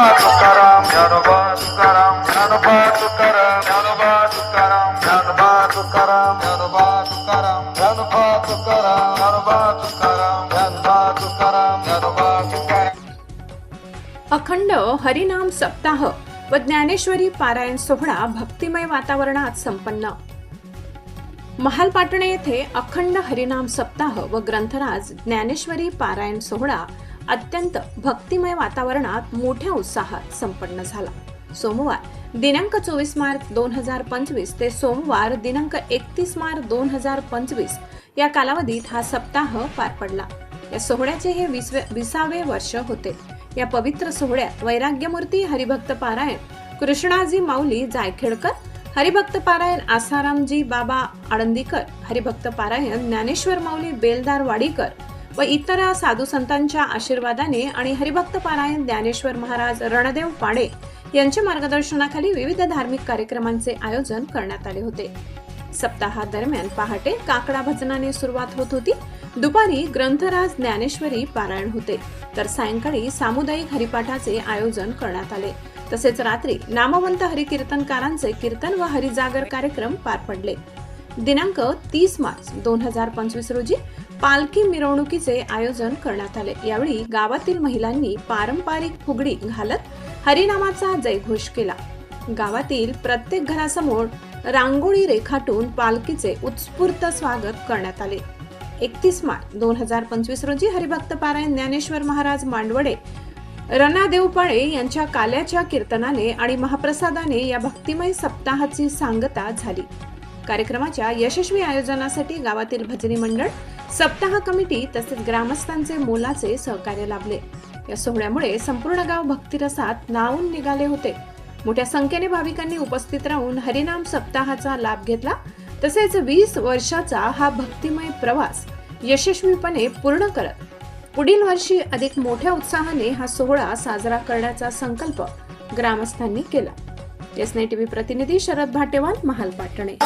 तुकाराम ज्ञानोबा तुकाराम ज्ञानोबा तुकाराम ज्ञानोबा तुकाराम ज्ञानोबा तुकाराम ज्ञानोबा तुकाराम ज्ञानोबा तुकाराम ज्ञानोबा तुकाराम ज्ञानोबा तुकाराम ज्ञानोबा तुकाराम अखंड हरिनाम सप्ताह व ज्ञानेश्वरी पारायण सोहळा भक्तिमय वातावरणात संपन्न. महालपाटणे येथे अखंड हरिनाम सप्ताह व ग्रंथराज ज्ञानेश्वरी पारायण सोहळा अत्यंत भक्तिमय वातावरणात मोठ्या उत्साहात संपन्न झाला. सोमवार दिनांक चोवीस मार्च दोन हजार पंचवीस ते सोमवार दिनांक एकतीस मार्च दोन हजार पंचवीस या कालावधीत हा सप्ताह पार पडला. या सोहळ्याचे हे विसवे विसावे वर्ष होते. या पवित्र सोहळ्यात वैराग्यमूर्ती हरिभक्त पारायण कृष्णाजी माऊली जायखेडकर हरिभक्त पारायण आसारामजी बाबा आळंदीकर हरिभक्त पारायण ज्ञानेश्वर माऊली बेलदार वाडीकर व इतर साधू संतांच्या आशीर्वादाने आणि हरिभक्त पारायण ज्ञानेश्वर महाराज रणदेव पाडे यांच्या मार्गदर्शनाखाली विविध धार्मिक कार्यक्रमांचे आयोजन करण्यात आले होते. सप्ताहादरम्यान पहाटे काकडा भजनाने सुरुवात होत होती. दुपारी ग्रंथराज ज्ञानेश्वरी पारायण होते. तर सायंकाळी सामुदायिक हरिपाठाचे आयोजन करण्यात आले. तसेच रात्री नामवंत हरिकीर्तनकारांचे कीर्तन व हरिजागर कार्यक्रम पार पडले. दिनांक तीस मार्च दोन हजार पंचवीस रोजी पालखी मिरवणुकीचे आयोजन करण्यात आले. यावेळी गावातील महिलांनी पारंपरिक फुगडी घालत हरिनामाचा जयघोष केला. गावातील प्रत्येक घरासमोर रांगोळी रेखाटून पालखीचे उत्स्फूर्त स्वागत करण्यात आले. एकतीस मार्च दोन हजार पंचवीस रोजी हरिभक्त पारायण ज्ञानेश्वर महाराज मांडवडे रणा देवपाळे यांच्या काल्याच्या कीर्तनाने आणि महाप्रसादाने या भक्तिमय सप्ताहाची सांगता झाली. कार्यक्रमाच्या यशस्वी आयोजनासाठी गावातील भजनी मंडळ सप्ताह कमिटी तसेच ग्रामस्थांचे मोलाचे सहकार्य लाभले. या सोहळ्यामुळे संपूर्ण गाव भक्तिरसात नावून निघाले होते. मोठ्या संख्येने भाविकांनी उपस्थित राहून हरिनाम सप्ताहाचा लाभ घेतला. तसेच वीस वर्षाचा हा भक्तिमय प्रवास यशस्वीपणे पूर्ण करत पुढील वर्षी अधिक मोठ्या उत्साहाने हा सोहळा साजरा करण्याचा संकल्प ग्रामस्थांनी केला. एस टी टीव्ही प्रतिनिधी शरद भाटेवाल महाल पाटणे.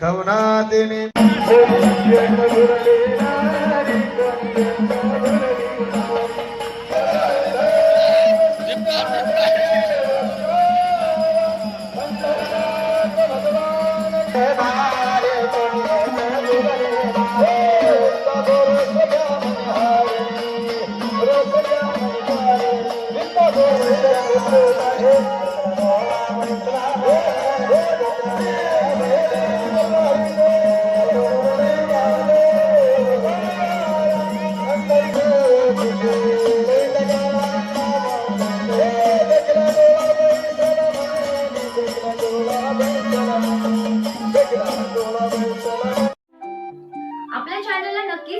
కవునాదిని